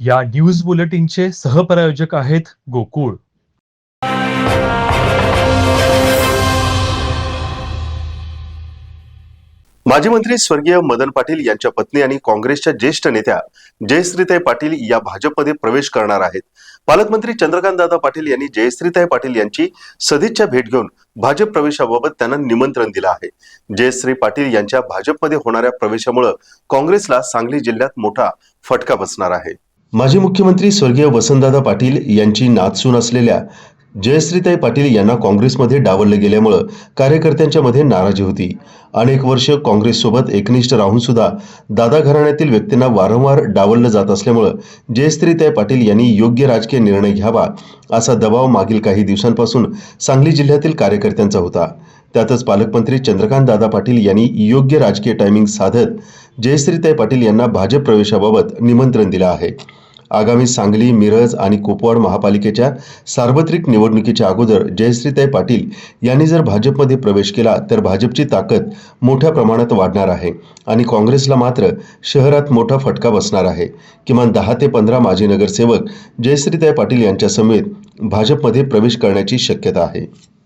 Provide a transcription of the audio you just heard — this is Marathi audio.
या न्यूज बुलेटिनचे सहप्रायोजक आहेत गोकुळ. माजी मंत्री स्वर्गीय मदन पाटील यांच्या पत्नी आणि काँग्रेसच्या ज्येष्ठ नेत्या जयश्रीताई पाटील या भाजपमध्ये प्रवेश करणार आहेत. पालकमंत्री चंद्रकांत दादा पाटील यांनी जयश्रीताई पाटील यांची सदिच्छा भेट घेऊन भाजप प्रवेशाबाबत त्यांना निमंत्रण दिलं आहे. जयश्री पाटील यांच्या भाजपमध्ये होणाऱ्या प्रवेशामुळे काँग्रेसला सांगली जिल्ह्यात मोठा फटका बसणार आहे. माजी मुख्यमंत्री स्वर्गीय वसंतदादा पाटील यांची नातसून असलेल्या जयश्रीताई पाटील यांना काँग्रेसमध्ये डावललं गेल्यामुळं कार्यकर्त्यांच्या मध्ये नाराजी होती. अनेक वर्ष काँग्रेससोबत एकनिष्ठ राहून सुद्धा दादा घराण्यातील व्यक्तींना वारंवार डावललं जात असल्यामुळं जयश्रीताई पाटील यांनी योग्य राजकीय निर्णय घ्यावा असा दबाव मागील काही दिवसांपासून सांगली जिल्ह्यातील कार्यकर्त्यांचा होता. त्यातच पालकमंत्री चंद्रकांत दादा पाटील यांनी योग्य राजकीय टायमिंग साधत जयश्रीताई पाटील यांना भाजप प्रवेशाबाबत निमंत्रण दिलं आहे. आगामी सांगली मिरज आणि कुपवाड महापालिकेच्या सार्वत्रिक निवडणुकीच्या अगोदर जयश्रीताई पाटील यांनी जर भाजपमध्ये प्रवेश केला तर भाजपची ताकद मोठ्या प्रमाणात वाढणार आहे आणि काँग्रेसला मात्र शहरात मोठा फटका बसणार आहे. किमान दहा ते पंधरा माजी नगरसेवक जयश्रीताई पाटील यांच्या समेत भाजपमध्ये प्रवेश करण्याची शक्यता आहे.